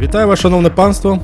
Вітаю вас, шановне панство!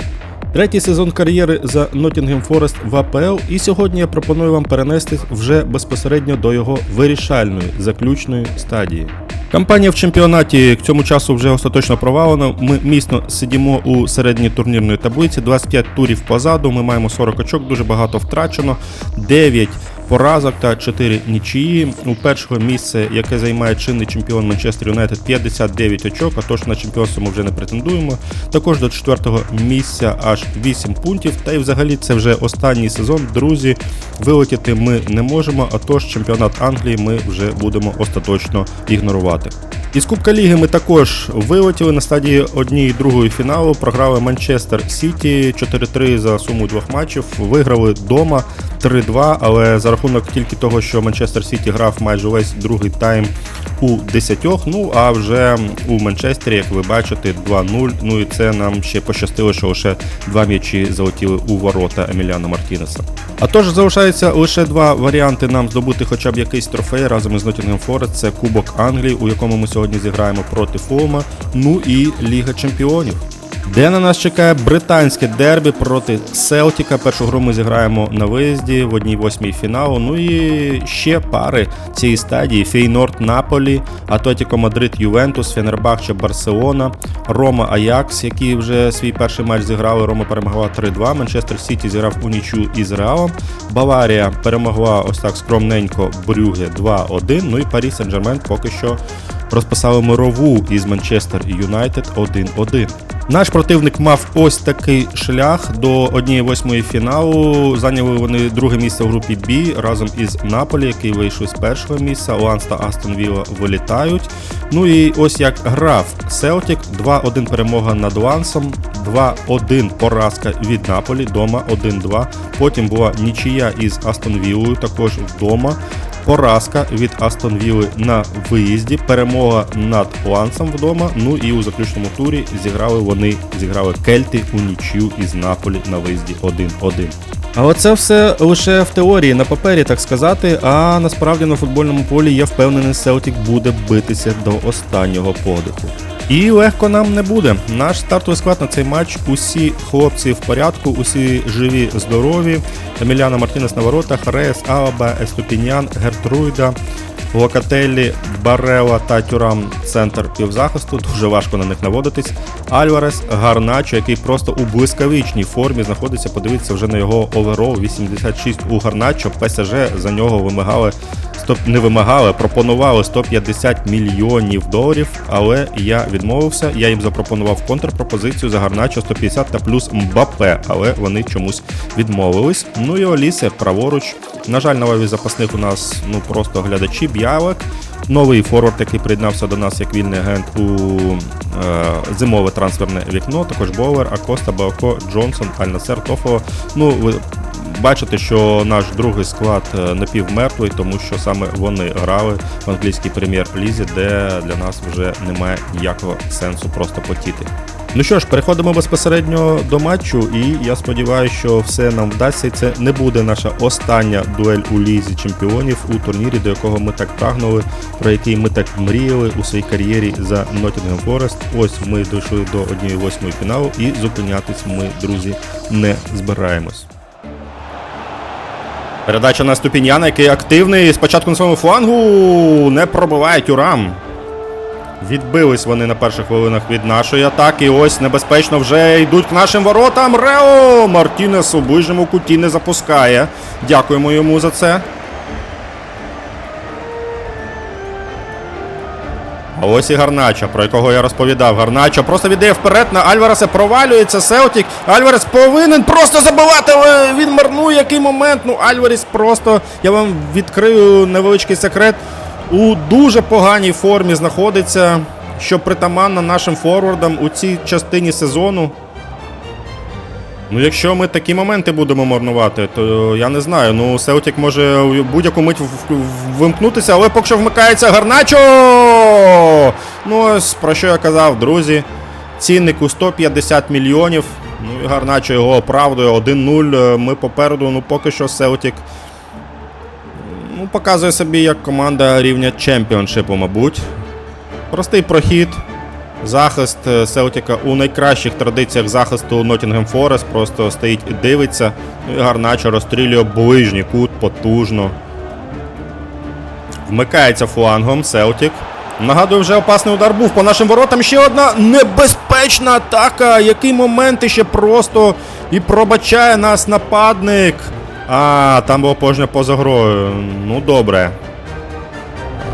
Третій сезон кар'єри за Nottingham Forest в АПЛ, і сьогодні я пропоную вам перенестись вже безпосередньо до його вирішальної заключної стадії. Кампанія в чемпіонаті к цьому часу вже остаточно провалена. Ми міцно сидімо у середній турнірної таблиці, 25 турів позаду. Ми маємо 40 очок, дуже багато втрачено, 9 поразок та 4 нічиї. У першого місце, яке займає чинний чемпіон Манчестер Юнайтед, 59 очок, а тож на чемпіонство ми вже не претендуємо. Також до четвертого місця аж 8 пунктів. Та й взагалі це вже останній сезон. Друзі, вилетіти ми не можемо, а тож чемпіонат Англії ми вже будемо остаточно ігнорувати. Із Кубка Ліги ми також вилетіли на стадії однієї другої фіналу. Програли Манчестер Сіті 4-3 за суму двох матчів. Виграли вдома 3-2, але за рахунок тільки того, що Манчестер Сіті грав майже весь другий тайм у 10. Ну а вже у Манчестері, як ви бачите, 2-0. Ну і це нам ще пощастило, що лише два м'ячі залетіли у ворота Еміліана Мартінеса. А тож залишається лише два варіанти нам здобути хоча б якийсь трофей разом із Nottingham Forest. Це Кубок Англії, у якому ми сьогодні зіграємо проти Фулма. Ну і Ліга Чемпіонів. Де на нас чекає британське дербі проти Селтіка. Першу гру ми зіграємо на виїзді в одній восьмій фіналу. Ну і ще пари цієї стадії: Фейнорд Наполі, Атлетіко Мадрид Ювентус, Фенербахче Барселона, Рома Аякс, які вже свій перший матч зіграли. Рома перемогла 3-2. Манчестер Сіті зіграв у нічю із Реалом. Баварія перемогла ось так скромненько Брюге 2-1. Ну і Парі Сен-Жермен поки що розписали мирову із Манчестер Юнайтед 1-1. Наш противник мав ось такий шлях до 1-8 фіналу. Зайняли вони друге місце в групі Б разом із Наполі, який вийшов з першого місця. Ланс та Астон Вілла вилітають. Ну і ось як грав Селтік, 2-1 перемога над Лансом, 2-1 поразка від Наполі, дома 1-2. Потім була нічия із Астон Віллою, також вдома. Поразка від Астон Вілли на виїзді, перемога над Лансом вдома. Ну і у заключному турі зіграли вони, зіграли Кельти у нічю із Наполі на виїзді 1-1. Але це все лише в теорії, на папері, так сказати. А насправді на футбольному полі я впевнений, Селтік буде битися до останнього подиху. І легко нам не буде. Наш стартовий склад на цей матч. Усі хлопці в порядку, усі живі, здорові. Еміліана Мартінес на воротах, Рейс, Алаба, Еступіньян, Гертруйда, Локателлі, Барела та Тюрам центр півзахисту. Дуже важко на них наводитись. Альварес, Гарначо, який просто у блискавичній формі знаходиться. Подивіться вже на його оверол 86 у Гарначо. ПСЖ за нього вимагали. Не вимагали, пропонували 150 мільйонів доларів, але я відмовився. Я їм запропонував контрпропозицію за Гарначо 150 та плюс Мбапе, але вони чомусь відмовились. Ну і Олісе праворуч. На жаль, на лаві запасних у нас ну просто глядачі Б'явик. Новий форвард, який приєднався до нас як вільний агент у е, зимове трансферне вікно. Також Боуер, Акоста, Баоко, Джонсон, Аль-Насер, Тофо. Ну, ви бачите, що наш другий склад е, напівмертвий, тому що саме вони грали в англійській прем'єр-лізі, де для нас вже немає ніякого сенсу просто потіти. Ну що ж, переходимо безпосередньо до матчу, і я сподіваюся, що все нам вдасться. І це не буде наша остання дуель у лізі чемпіонів у турнірі, до якого ми так прагнули, про який ми так мріяли у своїй кар'єрі за Nottingham Forest. Ось ми дійшли до 1-8 фіналу, і зупинятись ми, друзі, не збираємось. Передача на Ступіньяна, який активний. Спочатку на своєму флангу не пробиває тюрам. Відбились вони на перших хвилинах від нашої атаки. Ось небезпечно вже йдуть к нашим воротам. Рео! Мартінес у ближньому куті не запускає. Дякуємо йому за це. А ось і Гарначо, про якого я розповідав. Гарначо просто віддає вперед на Альвареса, провалюється Селтік. Альварес повинен просто забивати, він марнує який момент. Ну, Альварес просто, я вам відкрию невеличкий секрет. У дуже поганій формі знаходиться, що притаманно нашим форвардам у цій частині сезону. Ну, якщо ми такі моменти будемо марнувати, то я не знаю. Ну, Селтік може будь-яку мить вимкнутися, але поки що вмикається Гарначо! Ну, ось про що я казав, друзі. Цінник у 150 мільйонів. Ну і Гарначо його оправдує 1-0. Е, Ми попереду, ну поки що Селтік. Ну, показує собі як команда рівня чемпіоншипу, мабуть. Простий прохід. Захист е, Селтіка у найкращих традиціях захисту Ноттінгем Форест просто стоїть і дивиться. Ну і Гарначо розстрілює ближній кут потужно. Вмикається флангом Селтік. Нагадую, вже опасний удар був по нашим воротам. Ще одна небезпечна атака. Який момент ще просто і пробачає нас нападник. А, там було пожня поза грою. Ну, добре.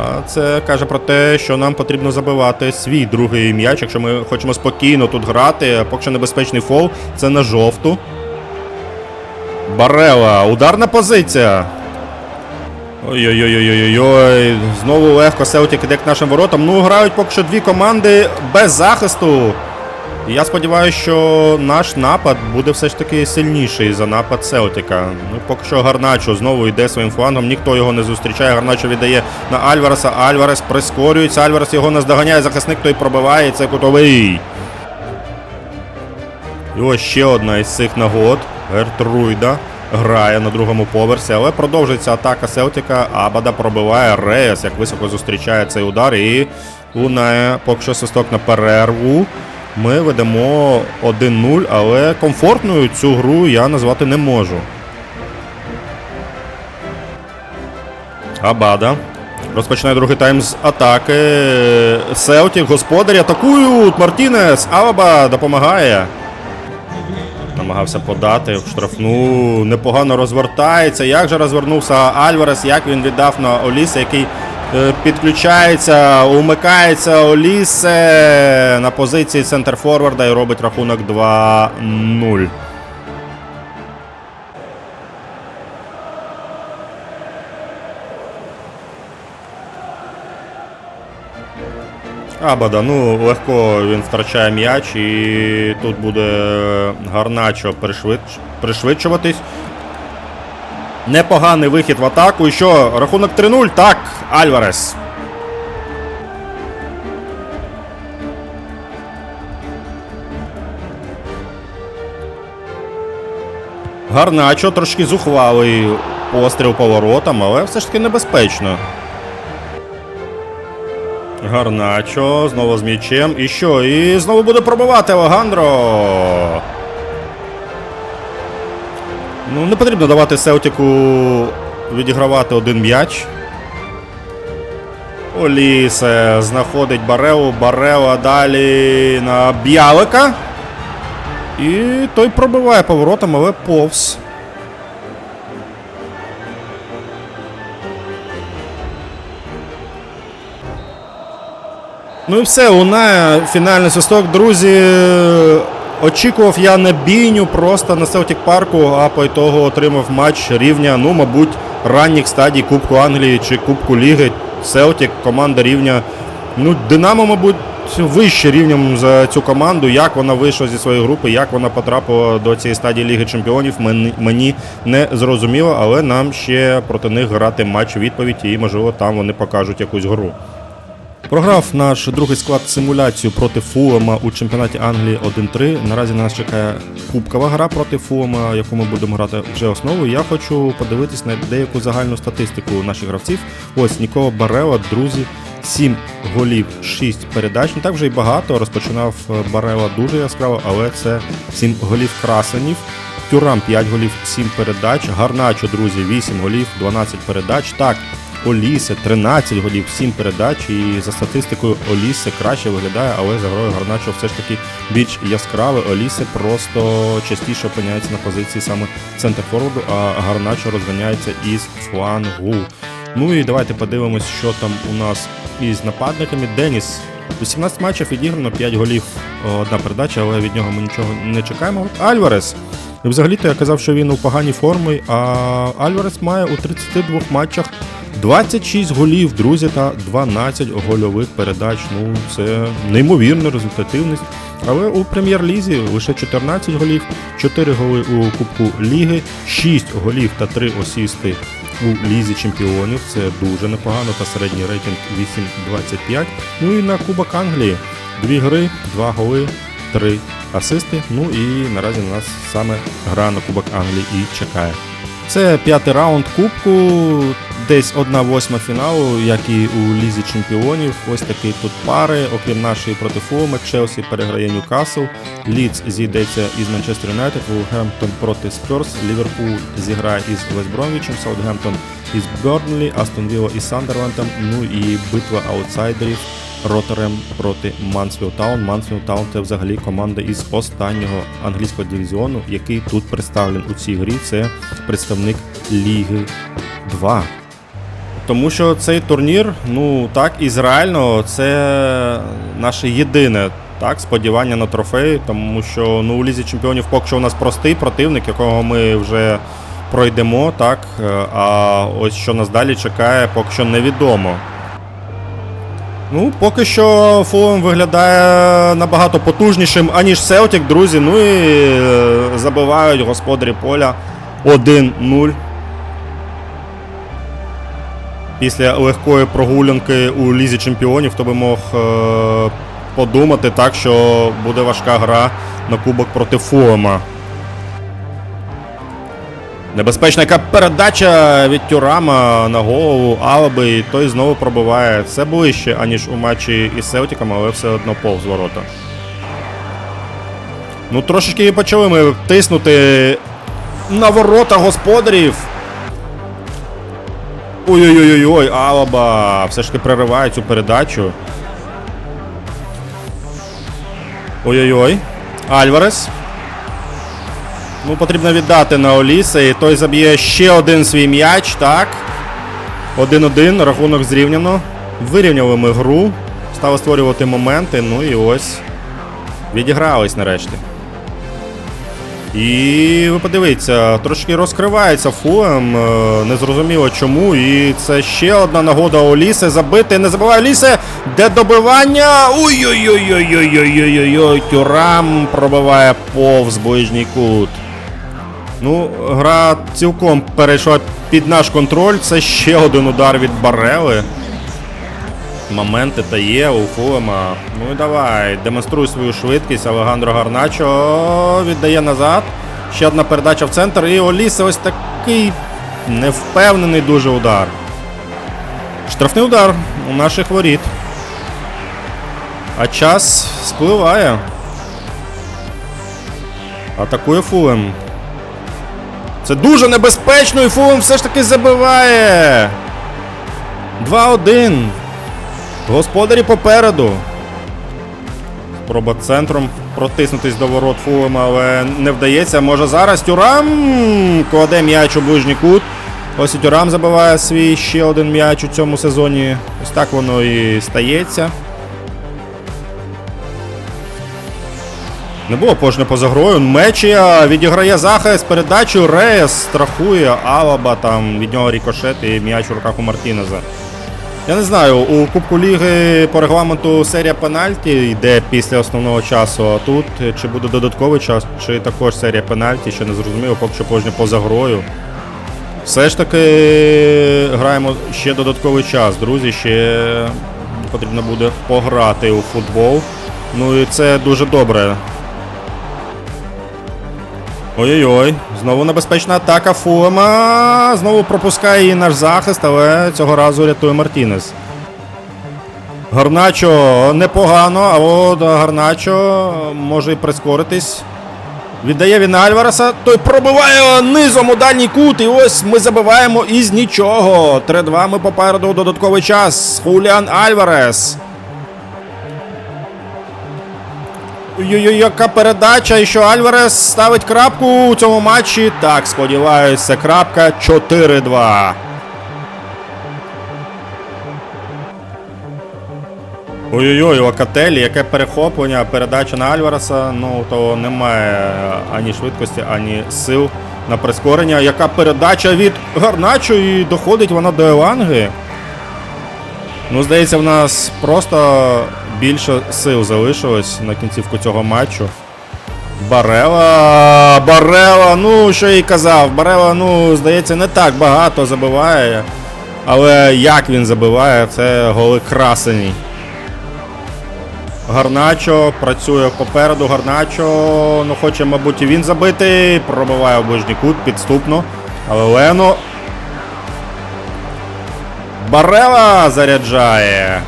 А це каже про те, що нам потрібно забивати свій другий м'яч, якщо ми хочемо спокійно тут грати. А Поки що небезпечний фол. Це на жовту. Барела. Ударна позиція. Ой-ой-ой-ой-ой. Знову легко Селтік іде к нашим воротам. Ну, грають поки що дві команди без захисту. Я сподіваюся, що наш напад буде все ж таки сильніший за напад Селтіка. Ну, поки що Гарначо знову йде своїм флангом, ніхто його не зустрічає. Гарначо віддає на Альвареса. Альварес прискорюється. Альварес його наздоганяє. Захисник той пробиває. Це кутовий. І ось ще одна із цих нагод. Гертруйда грає на другому поверсі, але продовжується атака Селтіка. Абада пробиває Реєс, як високо зустрічає цей удар. І лунає поки що свисток на перерву. Ми ведемо 1-0, але комфортною цю гру я назвати не можу. Абада. Розпочинає другий тайм з атаки. Селтік, господарі атакують. Мартінес. Алаба допомагає. Намагався подати в штрафну. Непогано розвертається. Як же розвернувся Альварес, як він віддав на Оліса, який підключається, умикається Олісе на позиції центр форварда і робить рахунок 2-0. Абада, ну легко він втрачає м'яч і тут буде Гарначо пришвидш... пришвидшуватись. Непоганий вихід в атаку. І що? Рахунок 3-0. Так, Альварес. Гарначо трошки зухвалий постріл поворотом, але все ж таки небезпечно. Гарначо, знову з м'ячем. І що? І знову буде пробивати Алегандро. Ну, не потрібно давати Селтіку відігравати один м'яч. Олісе знаходить Бареу. Барева далі на Б'ялика. І той пробиває поворотом, але повз. Ну і все, лунає фінальний свисток, друзі. Очікував я на бійню просто на Селтік парку, а по ітогу отримав матч рівня, ну, мабуть, ранніх стадій Кубку Англії чи Кубку Ліги. Селтік, команда рівня. Ну, Динамо, мабуть, вище рівнем за цю команду. Як вона вийшла зі своєї групи, як вона потрапила до цієї стадії Ліги Чемпіонів, мені, не зрозуміло, але нам ще проти них грати матч відповідь і, можливо, там вони покажуть якусь гру. Програв наш другий склад симуляцію проти Фулема у чемпіонаті Англії 1-3. Наразі нас чекає кубкова гра проти Фулема, яку ми будемо грати вже основою. Я хочу подивитись на деяку загальну статистику наших гравців. Ось Нікола Барела, друзі, 7 голів, 6 передач. Не так вже й багато. Розпочинав Барела дуже яскраво, але це 7 голів красенів. Тюрам 5 голів, 7 передач. Гарначо, друзі, 8 голів, 12 передач. Так, Олісе 13 голів, 7 передач. І за статистикою Олісе краще виглядає, але за грою Гарначо все ж таки більш яскраве. Олісе просто частіше опиняється на позиції саме центр форварду, а Гарначо розганяється із флангу. Ну і давайте подивимось, що там у нас із нападниками. Деніс 18 матчів відіграно, 5 голів, одна передача, але від нього ми нічого не чекаємо. Альварес. Взагалі-то я казав, що він у поганій формі, а Альварес має у 32 матчах 26 голів, друзі, та 12 гольових передач. Ну, це неймовірна результативність. Але у прем'єр-лізі лише 14 голів, 4 голи у Кубку Ліги, 6 голів та 3 осісти у Лізі Чемпіонів. Це дуже непогано та середній рейтинг 8-25. Ну і на Кубок Англії. Дві гри, два голи, три асисти. Ну і наразі нас саме гра на Кубок Англії і чекає. Це п'ятий раунд Кубку. Десь одна восьма фіналу, як і у Лізі Чемпіонів. Ось такі тут пари. Окрім нашої проти Фулма, Челсі переграє Ньюкасл, Лідс зійдеться із Манчестер Юнайтед, Вулгемптон проти Спьорс, Ліверпуль зіграє із Вестбромвічем, Саутгемптон із Бернлі, Астон Вілла із Сандерленд. Ну і битва аутсайдерів Ротерем проти Мансфілд Таун. Мансфілд Таун це взагалі команда із останнього англійського дивізіону, який тут представлен у цій грі. Це представник Ліги 2. Тому що цей турнір, ну так, реального, це наше єдине так, сподівання на трофей, тому що ну, у Лізі Чемпіонів поки що у нас простий противник, якого ми вже пройдемо, так. е, А ось що нас далі чекає, поки що невідомо. Ну, поки що Фулем виглядає набагато потужнішим, аніж Селтік, друзі. Ну і е, забивають господарі поля 1-0. Після легкої прогулянки у Лізі Чемпіонів, хто би мог е- подумати так, що буде важка гра на кубок проти Фулема. Небезпечна яка передача від Тюрама на голову Алаби, і той знову пробиває. Це ближче, аніж у матчі із Селтіком, але все одно повз ворота. Ну, трошечки почали ми тиснути на ворота господарів. Ой-ой-ой, Алаба все ж таки перериває цю передачу. Ой-ой-ой. Альварес. Ну, потрібно віддати на Оліса, і той заб'є ще один свій м'яч, так. 1-1, рахунок зрівняно. Вирівняли ми гру, стали створювати моменти, ну і ось. Відігрались нарешті. І ви подивіться, трошки розкривається Фулем, е, незрозуміло чому. І це ще одна нагода Оліси забити. Не забуває Олісе, де добивання. Ой-ой-ой-ой-ой-ой-ой-ой. Тюрам пробиває повз ближній кут. Ну, гра цілком перейшла під наш контроль. Це ще один удар від Барели. Моменти та є у Фулема. Ну і давай, демонструй свою швидкість. Алегандро Гарначо віддає назад. Ще одна передача в центр. І Оліса ось такий невпевнений дуже удар. Штрафний удар у наших воріт. А час спливає. Атакує Фулем. Це дуже небезпечно, і Фулем все ж таки забиває. 2-1. Господарі попереду. Спроба центром протиснутись до ворот Фулема, але не вдається. Може зараз Тюрам кладе м'яч у ближній кут. Ось і Тюрам забиває свій ще один м'яч у цьому сезоні. Ось так воно і стається. Не було пожне поза грою. Мечія відіграє захист передачу. Реєс страхує Алаба, там від нього рікошет і м'яч у руках у Мартінеза. Я не знаю, у Кубку Ліги по регламенту серія пенальті йде після основного часу, а тут чи буде додатковий час, чи також серія пенальті, ще не зрозуміло, поки що пожне поза грою. Все ж таки граємо ще додатковий час, друзі. Ще потрібно буде пограти у футбол. Ну і це дуже добре. Ой-ой-ой, знову небезпечна атака Фулема. Знову пропускає її наш захист, але цього разу рятує Мартінес. Гарначо непогано, а от Гарначо може і прискоритись. Віддає він Альвареса, той пробиває низом у дальній кут. І ось ми забиваємо із нічого. 3-2 ми попереду додатковий час. Хуліан Альварес. Яка передача, і що Альварес ставить крапку у цьому матчі. Так, сподіваюся, крапка 4-2. Ой-ой-ой, Локателі, яке перехоплення, передача на Альвареса. Ну, то немає ані швидкості, ані сил на прискорення. Яка передача від Гарначо і доходить вона до Еланги. Ну, здається, в нас просто більше сил залишилось на кінцівку цього матчу. Барела. Барела, ну що я й казав, Барела, ну, здається, не так багато забиває. Але як він забиває, це голи красені. Гарначо працює попереду. Гарначо, ну хоче, мабуть, і він забити. Пробиває в ближній кут підступно. Але Лено. Барела заряджає.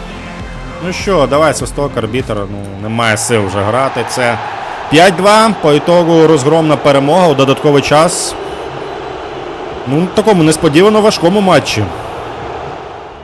Ну що, давай свисток, арбітер. Ну, немає сил вже грати. Це 5-2. По ітогу розгромна перемога у додатковий час. Ну, такому несподівано важкому матчі.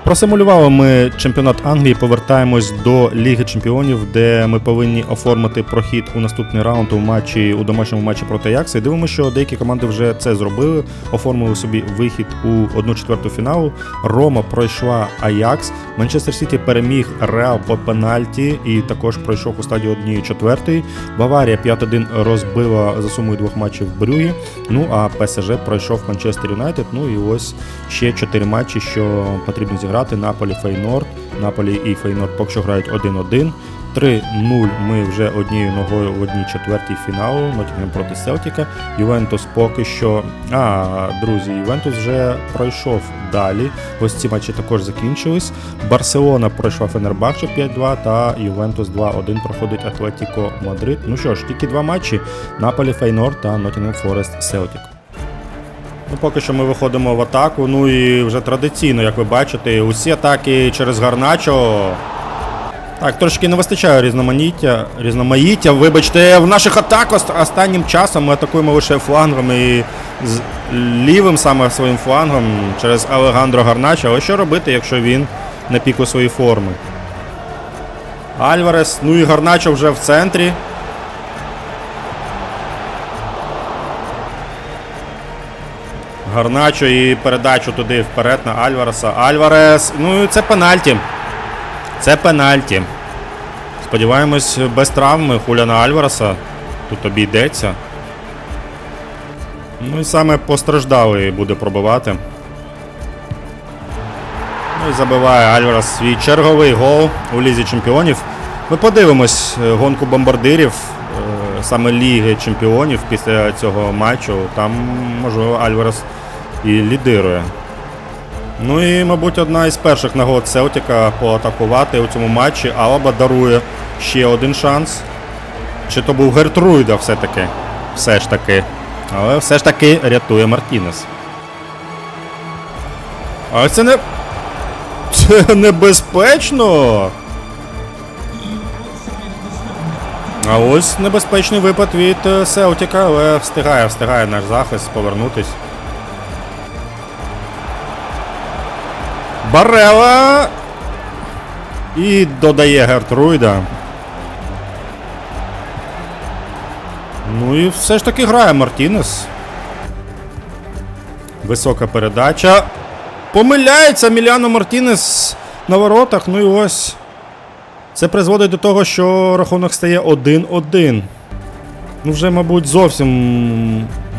Просимулювали ми чемпіонат Англії, повертаємось до Ліги Чемпіонів, де ми повинні оформити прохід у наступний раунд у матчі у домашньому матчі проти Аякса. І дивимося, що деякі команди вже це зробили, оформили собі вихід у 1-4 фіналу. Рома пройшла Аякс. Манчестер Сіті переміг Реал по пенальті і також пройшов у стадії 1-4. Баварія 5-1 розбила за сумою двох матчів Брюгі. Ну а ПСЖ пройшов Манчестер Юнайтед. Ну і ось ще 4 матчі, що потрібно зіграти. Наполі Фейнорд. Наполі і Фейнорд поки що грають 1-1. 3-0 ми вже однією ногою в одній четвертій фіналу. Ноттінгем проти Селтіка. Ювентус поки що. А, друзі, Ювентус вже пройшов далі. Ось ці матчі також закінчились. Барселона пройшла Фенербахче 5-2 та Ювентус 2-1 проходить Атлетіко Мадрид. Ну що ж, тільки два матчі: Наполі Фейнорд та Ноттінгем Форест Селтік. Ну, поки що ми виходимо в атаку. Ну і вже традиційно, як ви бачите, усі атаки через Гарначо. Так, трошки не вистачає різноманіття. Різноманіття, вибачте, в наших атак ост- останнім часом ми атакуємо лише флангом і з лівим саме своїм флангом через Алегандро Гарначо. Але що робити, якщо він на піку своєї форми? Альварес, ну і Гарначо вже в центрі. Гарначо і передачу туди вперед на Альвареса. Альварес. Ну і це пенальті. Це пенальті. Сподіваємось, без травми Хуляна Альвареса тут обійдеться. Ну і саме постраждалий буде пробивати. Ну і забиває Альварес свій черговий гол у Лізі Чемпіонів. Ми подивимось е, гонку бомбардирів е, саме Ліги Чемпіонів після цього матчу. Там, можливо, Альварес і лідирує. Ну і, мабуть, одна із перших нагод Селтіка поатакувати у цьому матчі. Алаба дарує ще один шанс. Чи то був Гертруйда все-таки? Все ж таки. Але все ж таки рятує Мартінес. А це не. Це небезпечно. А ось небезпечний випад від е, Селтіка, але встигає, встигає наш захист повернутись. Барела. І додає Гертруйда. Ну і все ж таки грає Мартінес. Висока передача. Помиляється Міляно Мартінес на воротах. Ну і ось. Це призводить до того, що рахунок стає 1-1. Ну, вже, мабуть, зовсім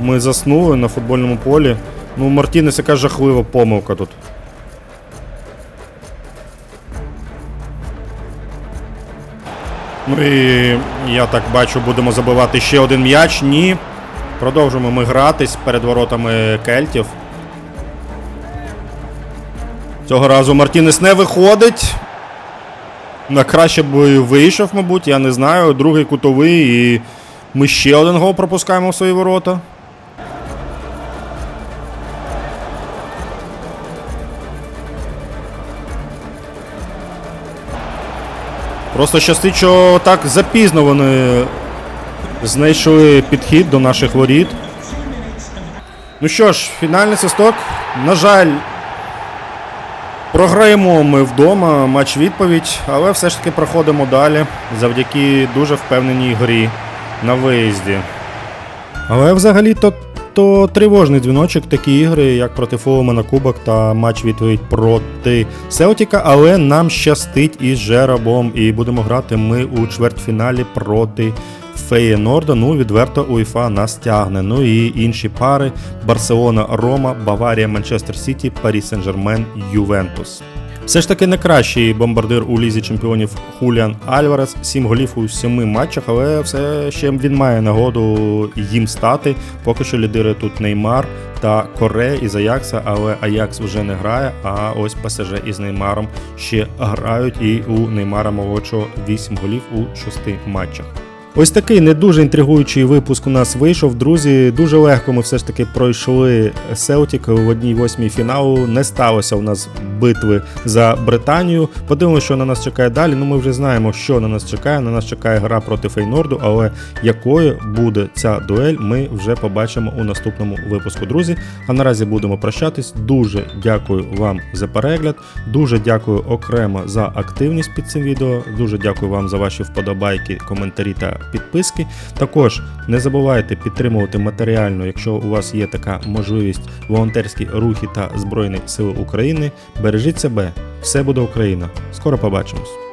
ми заснули на футбольному полі. Ну, Мартінес яка жахлива помилка тут. Ну і я так бачу, будемо забивати ще один м'яч. Ні. Продовжуємо ми гратись перед воротами кельтів. Цього разу Мартінес не виходить. На краще б вийшов, мабуть, я не знаю. Другий кутовий і ми ще один гол пропускаємо в свої ворота. Просто щастить, що так запізно вони знайшли підхід до наших воріт. Ну що ж, фінальний свисток. На жаль, програємо ми вдома матч відповідь, але все ж таки проходимо далі завдяки дуже впевненій грі на виїзді. Але взагалі-то то тривожний дзвіночок такі ігри, як проти Фоломана Кубок та матч відповідь проти Селтіка, але нам щастить із Жерабом, і будемо грати ми у чвертьфіналі проти Феєнорда. Ну, відверто УЄФА нас тягне. Ну і інші пари: Барселона, Рома, Баварія, Манчестер Сіті, Парі Сен-Жермен, Ювентус. Все ж таки не кращий бомбардир у лізі чемпіонів Хуліан Альварес. Сім голів у семи матчах, але все ще він має нагоду їм стати. Поки що лідирує тут Неймар та Коре із Аякса, але Аякс вже не грає. А ось ПСЖ із Неймаром ще грають. І у Неймара молодшого 8 голів у 6 матчах. Ось такий не дуже інтригуючий випуск у нас вийшов. Друзі, дуже легко ми все ж таки пройшли Селтік в одній восьмій фіналу. Не сталося у нас битви за Британію. Подивимося, що на нас чекає далі. Ну ми вже знаємо, що на нас чекає. На нас чекає гра проти Фейнорду, але якою буде ця дуель, ми вже побачимо у наступному випуску. Друзі, а наразі будемо прощатись. Дуже дякую вам за перегляд. Дуже дякую окремо за активність під цим відео. Дуже дякую вам за ваші вподобайки, коментарі та підписки. Також не забувайте підтримувати матеріально, якщо у вас є така можливість, волонтерські рухи та Збройні Сили України. Бережіть себе, все буде Україна. Скоро побачимось.